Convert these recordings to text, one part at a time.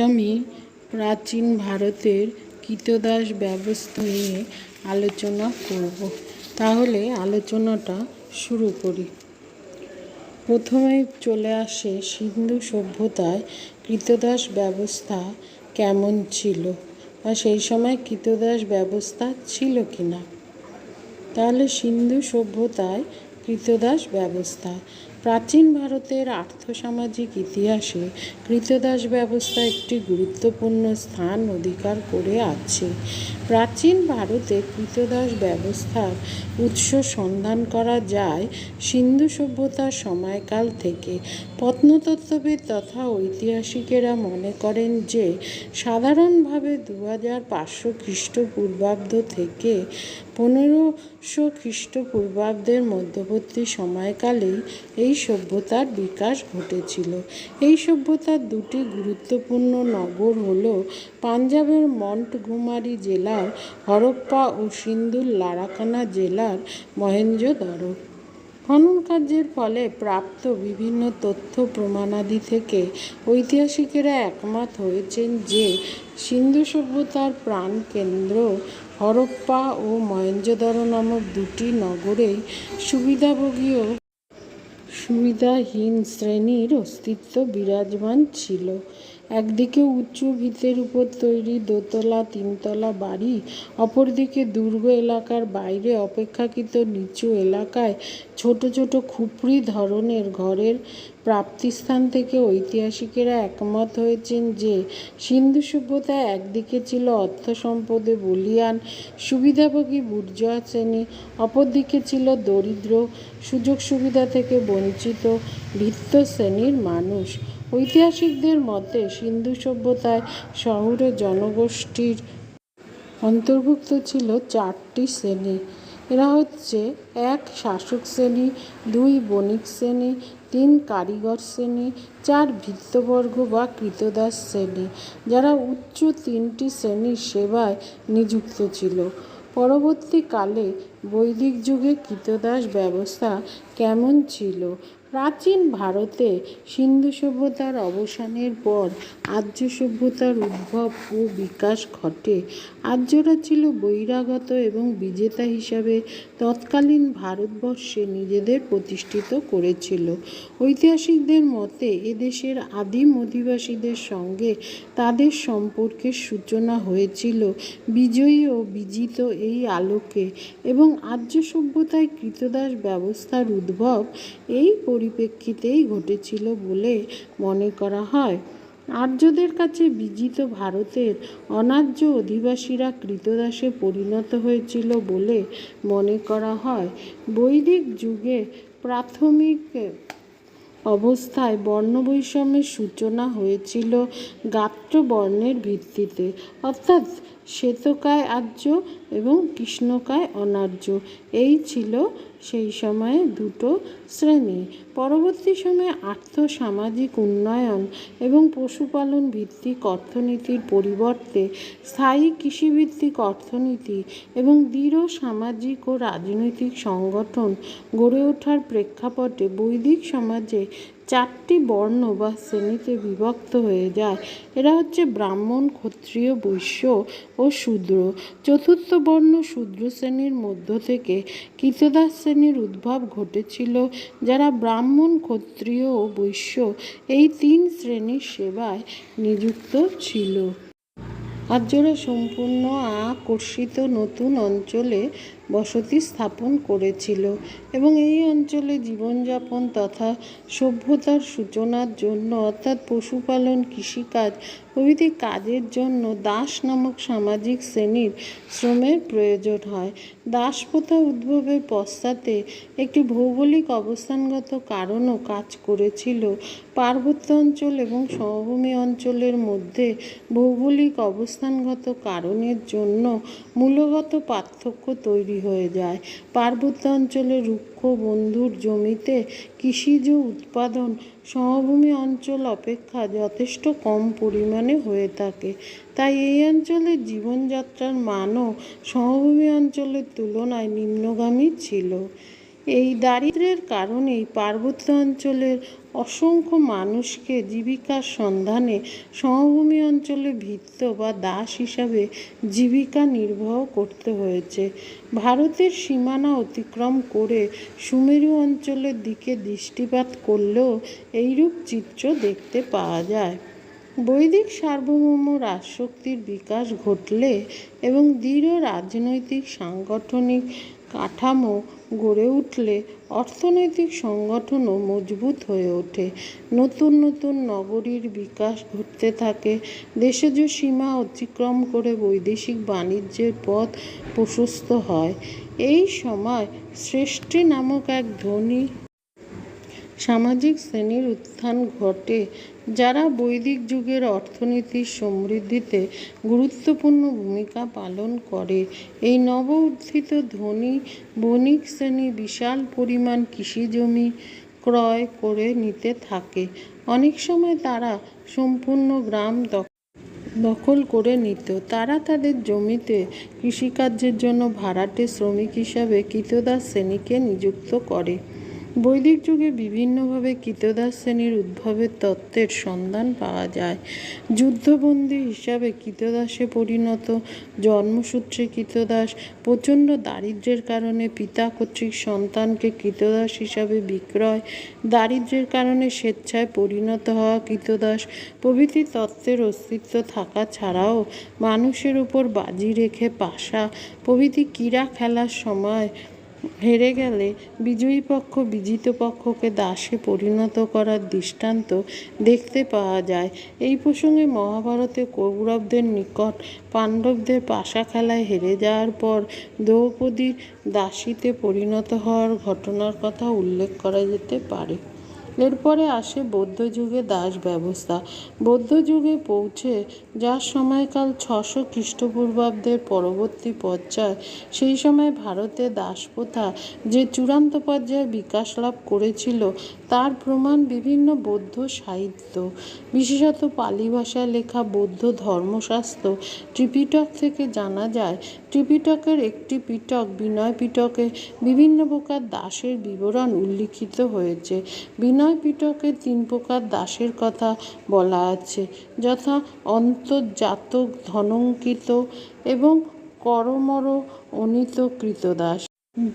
আমি প্রাচীন ভারতের কৃতদাস ব্যবস্থা নিয়ে আলোচনা করব। তাহলে আলোচনাটা শুরু করি। প্রথমে চলে আসে সিন্ধু সভ্যতায় কৃতদাস ব্যবস্থা কেমন ছিল বা সেই সময় কৃতদাস ব্যবস্থা ছিল কি না তাহলে সিন্ধু সভ্যতায় কৃতদাস ব্যবস্থা প্রাচীন ভারতের আর্থসামাজিক ইতিহাসে কৃতদাস ব্যবস্থা একটি গুরুত্বপূর্ণ স্থান অধিকার করে আছে। প্রাচীন ভারতে কৃতদাস ব্যবস্থার উৎস সন্ধান করা যায় সিন্ধু সভ্যতার সময়কাল থেকে। প্রত্নতত্ত্ববিদ তথা ঐতিহাসিকেরা মনে করেন যে, সাধারণভাবে দু হাজার পাঁচশো খ্রিস্টপূর্বাব্দ থেকে পনেরোশো খ্রিস্টপূর্বাব্দের মধ্যবর্তী সময়কালেই এই সভ্যতার বিকাশ ঘটেছিল। এই সভ্যতার দুটি গুরুত্বপূর্ণ নগর হল পাঞ্জাবের মন্টগুমারি জেলার হরপ্পা ও সিন্ধুর লারাকানা জেলার মহেঞ্জোদড়ো খনন কার্যের ফলে প্রাপ্ত বিভিন্ন তথ্য প্রমাণাদি থেকে ঐতিহাসিকেরা একমত হয়েছেন যে সিন্ধু সভ্যতার প্রাণকেন্দ্র হরপ্পা ও মহেঞ্জোদড়ো নামক দুটি নগরেই সুবিধাভোগী ও সুবিধাহীন শ্রেণির অস্তিত্ব বিরাজমান ছিল। একদিকে উচ্চ ভিতের উপর তৈরি দোতলা, তিনতলা বাড়ি, অপরদিকে দুর্গ এলাকার বাইরে অপেক্ষাকৃত নিচু এলাকায় ছোট ছোট খুপড়ি ধরনের ঘরের প্রাপ্তিস্থান থেকে ঐতিহাসিকেরা একমত হয়েছেন যে সিন্ধু সভ্যতা একদিকে ছিল অর্থ সম্পদে বলিয়ান, সুবিধাভোগী বুর্জোয়া শ্রেণি, অপরদিকে ছিল দরিদ্র, সুযোগ সুবিধা থেকে বঞ্চিত ভিত্ত শ্রেণির মানুষ। ঐতিহাসিকদের মতে সিন্ধু সভ্যতায় শহুরে জনগোষ্ঠীর অন্তর্ভুক্ত ছিল চারটি শ্রেণি। এরা হচ্ছে এক শাসক শ্রেণি, দুই বণিক শ্রেণি তিন কারিগর শ্রেণি, চার ভৃত্যবর্গ বা কৃতদাস শ্রেণি, যারা উচ্চ তিনটি শ্রেণির সেবায় নিযুক্ত ছিল। পরবর্তীকালে বৈদিক যুগে কৃতদাস ব্যবস্থা কেমন ছিল? প্রাচীন ভারতে সিন্ধু সভ্যতার অবসানের পর আর্য সভ্যতার উদ্ভব ও বিকাশ ঘটে। আর্যরা ছিল বহিরাগত এবং বিজেতা হিসাবে তৎকালীন ভারতবর্ষে নিজেদের প্রতিষ্ঠিত করেছিল। ঐতিহাসিকদের মতে, এদেশের আদিম অধিবাসীদের সঙ্গে তাদের সম্পর্কের সূচনা হয়েছিল বিজয়ী ও বিজিত এই আলোকে এবং আর্য সভ্যতায় কৃতদাস ব্যবস্থার উদ্ভব এই পরিপ্রেক্ষিতেই ঘটেছিল বলে মনে করা হয়। আর্যদের কাছে বিজিত ভারতের অনার্য অধিবাসীরা কৃতদাসে পরিণত হয়েছিল বলে মনে করা হয়। বৈদিক যুগে প্রাথমিক অবস্থায় বর্ণবৈষম্যের সূচনা হয়েছিল গাত্র বর্ণের ভিত্তিতে। অর্থাৎ শ্বেতকায় আর্য এবং কৃষ্ণকায় অনার্য। এই ছিল সেই সময়ে দুটো শ্রেণি, পরবর্তী সময়ে আর্থ সামাজিক উন্নয়ন এবং পশুপালন ভিত্তিক অর্থনীতির পরিবর্তে স্থায়ী কৃষিভিত্তিক অর্থনীতি এবং দৃঢ় সামাজিক ও রাজনৈতিক সংগঠন গড়ে ওঠার প্রেক্ষাপটে বৈদিক সমাজে চারটি বর্ণ বা শ্রেণীতে বিভক্ত হয়ে যায়। এরা হচ্ছে ব্রাহ্মণ, ক্ষত্রিয়, বৈশ্য ও শূদ্র। চতুর্থ বর্ণ শূদ্র শ্রেণির মধ্য থেকে কৃতদাস শ্রেণির উদ্ভব ঘটেছিল, যারা ব্রাহ্মণ, ক্ষত্রিয় ও বৈশ্য এই তিন শ্রেণির সেবায় নিযুক্ত ছিল। আর্যরা সম্পূর্ণ আকর্ষিত নতুন অঞ্চলে বসতি স্থাপন করেছিল এবং এই অঞ্চলে জীবনযাপন তথা সভ্যতার সূচনার জন্য, অর্থাৎ পশুপালন, কৃষিকাজ প্রভৃতি কাজের জন্য দাস নামক সামাজিক শ্রেণির শ্রমের প্রয়োজন হয়। দাস প্রথা উদ্ভবের পশ্চাতে একটি ভৌগোলিক অবস্থানগত কারণও কাজ করেছিল। পার্বত্য অঞ্চল এবং সমভূমি অঞ্চলের মধ্যে ভৌগোলিক অবস্থানগত কারণের জন্য মূলগত পার্থক্য তৈরি হয়ে যায়। পার্বত্য অঞ্চলে রুক্ষ বন্ধুর জমিতে কৃষিজ উৎপাদন সমভূমি অঞ্চল অপেক্ষা যথেষ্ট কম পরিমাণে হয়ে থাকে। তাই এই অঞ্চলের জীবনযাত্রার মানও সমভূমি অঞ্চলের তুলনায় নিম্নগামী ছিল। এই দারিদ্র্যের কারণেই পার্বত্য অঞ্চলের অসংখ্য মানুষকে জীবিকার সন্ধানে সমভূমি অঞ্চলে ভিত্ত বা দাস হিসাবে জীবিকা নির্বাহ করতে হয়েছে। ভারতের সীমানা অতিক্রম করে সুমেরু অঞ্চলের দিকে দৃষ্টিপাত করলেও এইরূপ চিত্র দেখতে পাওয়া যায়। বৈদিক সার্বভৌম রাজশক্তির বিকাশ ঘটলে এবং দৃঢ় রাজনৈতিক সাংগঠনিক কাঠামো গড়ে উঠলে অর্থনৈতিক সংগঠনও মজবুত হয়ে ওঠে। নতুন নতুন নগরীর বিকাশ ঘটতে থাকে। দেশজ সীমা অতিক্রম করে বৈদেশিক বাণিজ্যের পথ প্রশস্ত হয়, এই সময় সৃষ্টি নামক এক ধনী সামাজিক শ্রেণির উত্থান ঘটে, যারা বৈদিক যুগের অর্থনীতির সমৃদ্ধিতে গুরুত্বপূর্ণ ভূমিকা পালন করে। এই নব উত্থিত ধনী বণিক শ্রেণি বিশাল পরিমাণ কৃষিজমি ক্রয় করে নিতে থাকে। অনেক সময় তারা সম্পূর্ণ গ্রাম দখল করে নিত। তারা তাদের জমিতে কৃষিকার্যের জন্য ভাড়াটে শ্রমিক হিসাবে কৃতদাস শ্রেণীকে নিযুক্ত করে। বৈদিক যুগে বিভিন্নভাবে কৃতদাস শ্রেণির উদ্ভবের তত্ত্বের সন্ধান পাওয়া যায়। যুদ্ধবন্দী হিসাবে কৃতদাসে পরিণত, জন্মসূত্রে কৃতদাস, প্রচণ্ড দারিদ্র্যের কারণে পিতা কর্তৃক সন্তানকে কৃতদাস হিসাবে বিক্রয়, দারিদ্র্যের কারণে স্বেচ্ছায় পরিণত হওয়া কৃতদাস প্রভৃতি তত্ত্বের অস্তিত্ব থাকা ছাড়াও মানুষের উপর বাজি রেখে পাশা প্রভৃতি ক্রীড়া খেলার সময় হেরে গেলে বিজয়ী পক্ষ বিজিত পক্ষকে দাসে পরিণত করার দৃষ্টান্ত দেখতে পাওয়া যায়। এই প্রসঙ্গে মহাভারতে কৌরবদের নিকট পাণ্ডবদের পাশা খেলায় হেরে যাওয়ার পর দ্রৌপদীর দাসীতে পরিণত হওয়ার ঘটনার কথা উল্লেখ করা যেতে পারে। এরপরে আসে বৌদ্ধ যুগে দাস ব্যবস্থা। বৌদ্ধ যুগে পৌঁছে, যার সময়কাল ছশো খ্রিস্টপূর্বাব্দের পরবর্তী পর্যায়, সেই সময় ভারতে দাস প্রথা যে চূড়ান্ত পর্যায়ে বিকাশ লাভ করেছিল তার প্রমাণ বিভিন্ন বৌদ্ধ সাহিত্য। বিশেষত পালি ভাষায় লেখা বৌদ্ধ ধর্মশাস্ত্র ত্রিপিটক থেকে জানা যায়, ত্রিপিটকের একটি পিটক বিনয় পিটকে বিভিন্ন প্রকার দাসের বিবরণ উল্লিখিত হয়েছে। বিনয় পিটকে তিন প্রকার দাসের কথা বলা আছে, যথা অন্তর্জাতক ধনঙ্কিত এবং করমর অনিত কৃতদাস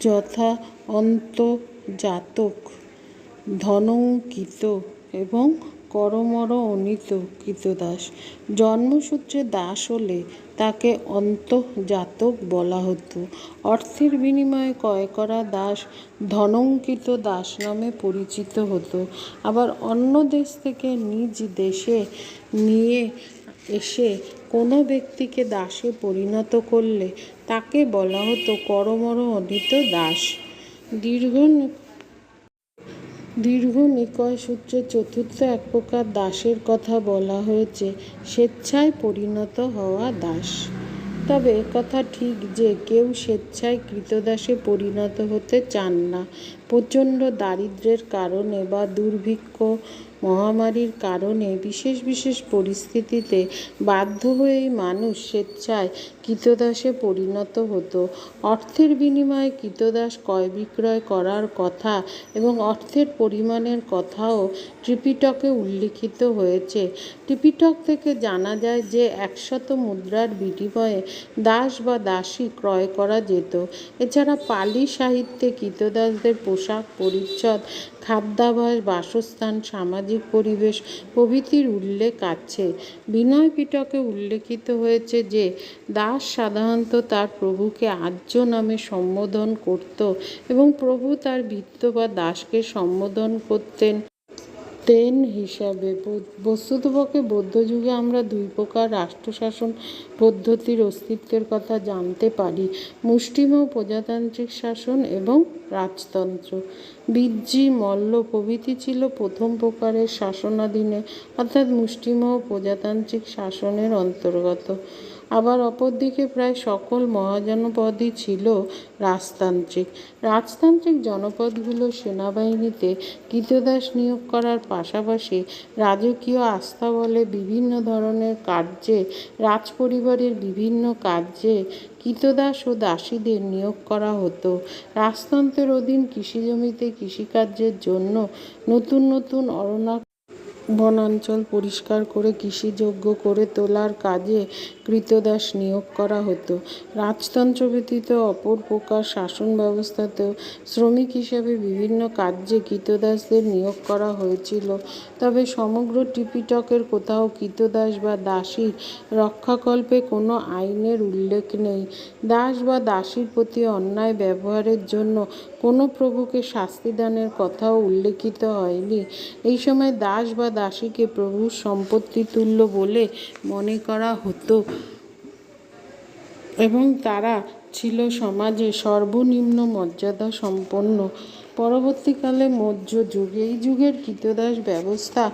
যথা অন্তর্জাতক। ধনঙ্কিত এবং করমর অনিত কৃতদাস জন্মসূত্রে দাস হলে তাকে অন্তর্জাতক বলা হতো। অর্থের বিনিময়ে ক্রয় করা দাস ধনঙ্কিত দাস নামে পরিচিত হতো। আবার অন্য দেশ থেকে নিজ দেশে নিয়ে এসে কোনো ব্যক্তিকে দাসে পরিণত করলে তাকে বলা হতো করমর অনিত দাস। দীর্ঘ দীর্ঘ নিকয় সূত্রে চতুর্থ এক প্রকার দাসের কথা বলা হয়েছে, স্বেচ্ছায় পরিণত হওয়া দাস। তবে কথা ঠিক যে কেউ স্বেচ্ছায় কৃতদাসে পরিণত হতে চান না। প্রচণ্ড দারিদ্র্যের কারণে বা দুর্ভিক্ষ মহামারীর কারণে বিশেষ বিশেষ পরিস্থিতিতে বাধ্য হয়েই মানুষ স্বেচ্ছায় কৃতদাসে পরিণত হতো। অর্থের বিনিময়ে কৃতদাস ক্রয় বিক্রয় করার কথা এবং অর্থের পরিমাণের কথাও ত্রিপিটকে উল্লিখিত হয়েছে। ত্রিপিটক থেকে জানা যায় যে একশত মুদ্রার বিনিময়ে দাস বা দাসী ক্রয় করা যেত। এছাড়া পালি সাহিত্যে কৃতদাসদের পোশাক, পরিচ্ছদ, খাদ্যাভ্যাস, বাসস্থান, সামাজিক পরিবেশ প্রভৃতির উল্লেখ আছে। বিনয় পিটকে উল্লেখিত হয়েছে যে, দাস সাধারণত তার প্রভুকে আর্য নামে সম্বোধন করত এবং প্রভু তার ভৃত্য বা দাসকে সম্বোধন করতেন। তেন হিসাবে বস্তুতপক্ষে বৌদ্ধযুগে আমরা দুই প্রকার রাষ্ট্রশাসন পদ্ধতির অস্তিত্বের কথা জানতে পারি। মুষ্টিমেয় প্রজাতান্ত্রিক শাসন এবং রাজতন্ত্র। বিজ্জি, মল্ল প্রভৃতি ছিল প্রথম প্রকারের শাসনাধীনে, অর্থাৎ মুষ্টিমেয় প্রজাতান্ত্রিক শাসনের অন্তর্গত। আবার অপরদিকে প্রায় সকল মহাজনপদই ছিল রাজতান্ত্রিক। রাজতান্ত্রিক জনপদগুলো সেনাবাহিনীতে কৃতদাস নিয়োগ করার পাশাপাশি রাজকীয় আস্থা বলে বিভিন্ন ধরনের কার্যে, রাজপরিবারের বিভিন্ন কার্যে কৃতদাস ও দাসীদের নিয়োগ করা হতো। রাজতন্ত্রের অধীন কৃষিজমিতে কৃষিকার্যের জন্য নতুন নতুন অরণ্য বনাঞ্চল পরিষ্কার করে, কৃষিযোগ্য করে তোলার কাজে কৃতদাস নিয়োগ করা হতো। রাজতন্ত্র ব্যতীত অপর প্রকার শাসন ব্যবস্থাতেও শ্রমিক হিসেবে বিভিন্ন কার্যে কৃতদাসদের নিয়োগ করা হয়েছিল। তবে সমগ্র টিপিটকের কোথাও কৃতদাস বা দাসীর রক্ষাকল্পে কোনো আইনের উল্লেখ নেই। দাস বা দাসীর প্রতি অন্যায় ব্যবহারের জন্য কোনো প্রভুকে শাস্তিদানের কথাও উল্লেখিত হয়নি। এই সময় দাস বা দাসীকে প্রভুর সম্পত্তি তুল্য বলে মনে করা হতো এবং তারা ছিল সমাজে সর্বনিম্ন মর্যাদা সম্পন্ন পরবর্তীকালে মৌর্য যুগ, এই যুগের কৃতদাস ব্যবস্থা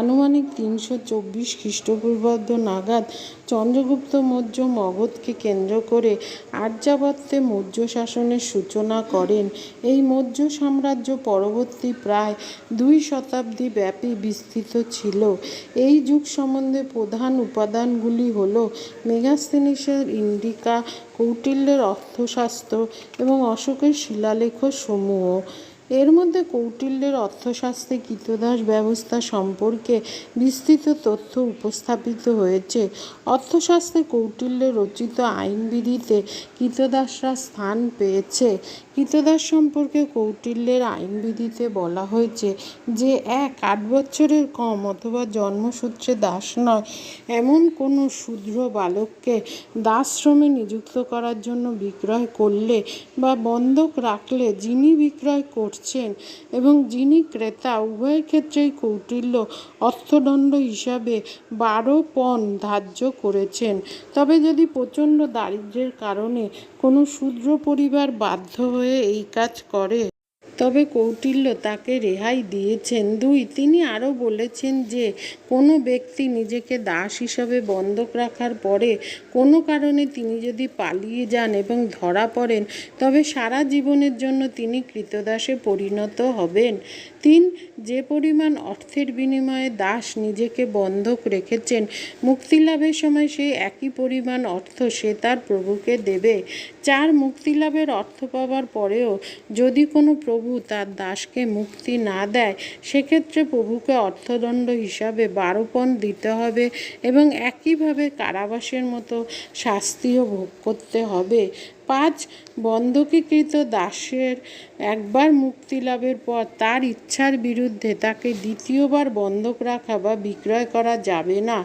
আনুমানিক তিনশো চব্বিশ খ্রিস্টপূর্বাব্দ নাগাদ চন্দ্রগুপ্ত মৌর্য মগধকে কেন্দ্র করে আর্যাবর্তে মৌর্য শাসনের সূচনা করেন। এই মৌর্য সাম্রাজ্য পরবর্তী প্রায় দুই শতাব্দী ব্যাপী বিস্তৃত ছিল। এই যুগ সম্বন্ধে প্রধান উপাদানগুলি হল মেগাস্তেনিসের ইন্ডিকা কৌটিল্যের অর্থশাস্ত্র এবং অশোকের শিলালেখ সমূহ এর মধ্যে কৌটিল্যের অর্থশাস্ত্রে কৃতদাস ব্যবস্থা সম্পর্কে বিস্তৃত তথ্য উপস্থাপিত হয়েছে। অর্থশাস্ত্রে কৌটিল্য রচিত আইনবিধিতে কৃতদাসরা স্থান পেয়েছে। কৃতদাস সম্পর্কে কৌটিল্যের আইনবিধিতে বলা হয়েছে যে, এক আট বছরের কম অথবা জন্মসূত্রে দাস নয়। এমন কোনো শূদ্র বালককে দাসশ্রমে নিযুক্ত করার জন্য বিক্রয় করলে বা বন্ধক রাখলে যিনি বিক্রয় করছেন এবং যিনি ক্রেতা, উভয় ক্ষেত্রেই কৌটিল্য অর্থদণ্ড হিসাবে বারো পণ ধার্য করেছেন। তবে যদি প্রচণ্ড দারিদ্র্যের কারণে কোনো শূদ্র পরিবার বাধ্য হয়ে এই কাজ করে তবে কৌটিল্য তাকে রেহাই দিয়েছেন। দুই, তিনি আরও বলেছেন যে, কোনো ব্যক্তি নিজেকে দাস হিসাবে বন্ধক রাখার পরে কোনো কারণে তিনি যদি পালিয়ে যান এবং ধরা পড়েন, তবে সারা জীবনের জন্য তিনি কৃতদাসে পরিণত হবেন। তিন, যে পরিমাণ অর্থের বিনিময়ে দাস নিজেকে বন্ধক রেখেছেন, মুক্তিলাভের সময় সেই একই পরিমাণ অর্থ সে তার প্রভুকে দেবে। চার, মুক্তিলাভের অর্থ পাওয়ার পরেও যদি কোনো প্রভু তার দাসকে মুক্তি না দেয়, সেক্ষেত্রে প্রভুকে অর্থদণ্ড হিসাবে বারো পণ দিতে হবে এবং একইভাবে কারাবাসের মতো শাস্তিও ভোগ করতে হবে। পাঁচ, বন্ধকীকৃত দাসের একবার মুক্তি লাভের পর তার ইচ্ছার বিরুদ্ধে তাকে দ্বিতীয়বার বন্ধক রাখা বা বিক্রয় করা যাবে না।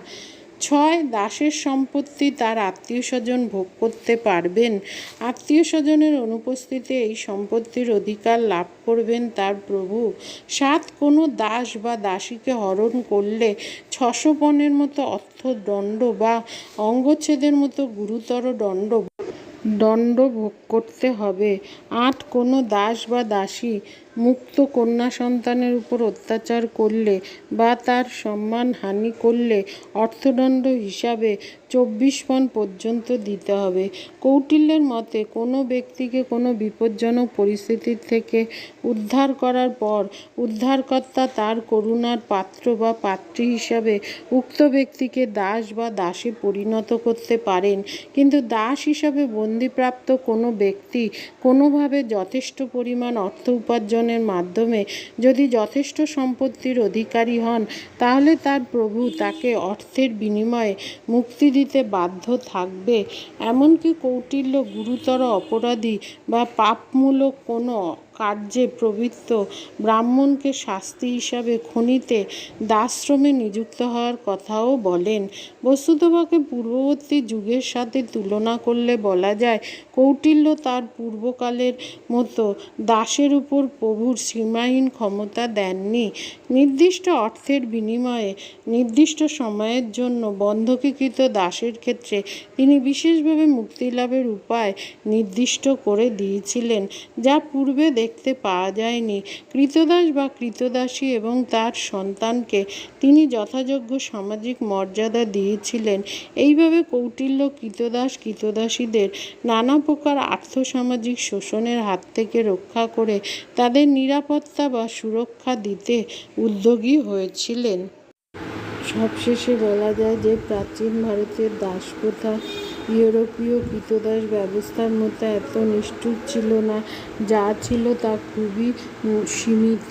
ছয় দাসের সম্পত্তি তার আত্মীয় স্বজন ভোগ করতে পারবেন। আত্মীয় স্বজনের অনুপস্থিতিতে এই সম্পত্তির অধিকার লাভ করবেন তার প্রভু। সাত, কোনো দাস বা দাসীকে হরণ করলে ছশো পণের মতো অর্থদণ্ড বা অঙ্গচ্ছেদের মতো গুরুতর দণ্ড দণ্ড ভোগ করতে হবে। আট, কোনো দাস বা দাসী মুক্ত কন্যা সন্তানের উপর অত্যাচার করলে বা তার সম্মান হানি করলে অর্থদণ্ড হিসাবে চব্বিশ পণ পর্যন্ত দিতে হবে। কৌটিল্যের মতে, কোনো ব্যক্তিকে কোনো বিপজ্জনক পরিস্থিতির থেকে উদ্ধার করার পর উদ্ধারকর্তা তার করুণার পাত্র বা পাত্রী হিসাবে উক্ত ব্যক্তিকে দাস বা দাসে পরিণত করতে পারেন। কিন্তু দাস হিসাবে বন্দিপ্রাপ্ত কোনো ব্যক্তি কোনোভাবে যথেষ্ট পরিমাণ অর্থ উপার্জনের মাধ্যমে যদি যথেষ্ট সম্পত্তির অধিকারী হন, তাহলে তার প্রভু তাকে অর্থের বিনিময়ে মুক্তি দিতে বাধ্য থাকবে। এমনকি কৌটিল্য গুরুতর অপরাধী বা পাপমূলক কোনো কার্যে প্রবৃত্ত ব্রাহ্মণকে শাস্তি হিসাবে খনিতে দাশ্রমে নিযুক্ত হওয়ার কথাও বলেন। বস্তুতপক্ষে পূর্ববর্তী যুগের সাথে তুলনা করলে বলা যায়, কৌটিল্য তার পূর্বকালের মতো দাসের উপর প্রভুর সীমাহীন ক্ষমতা দেননি। নির্দিষ্ট অর্থের বিনিময়ে, নির্দিষ্ট সময়ের জন্য বন্ধকীকৃত দাসের ক্ষেত্রে তিনি বিশেষভাবে মুক্তিলাভের উপায় নির্দিষ্ট করে দিয়েছিলেন, যা পূর্বে দেখ দেখতে পাওয়া যায়নি। কৃতদাস বা কৃতদাসী এবং তার সন্তানকে তিনি যথাযোগ্য সামাজিক মর্যাদা দিয়েছিলেন। এইভাবে কৌটিল্য কৃতদাস কৃতদাসীদের নানা প্রকার আর্থসামাজিক শোষণের হাত থেকে রক্ষা করে তাদের নিরাপত্তা বা সুরক্ষা দিতে উদ্যোগী হয়েছিলেন। সবশেষে বলা যায় যে প্রাচীন ভারতের দাসপ্রথা ইউরোপীয় কৃতদাস ব্যবস্থার মতো এত নিষ্ঠুর ছিল না যা ছিল তা খুবই সীমিত।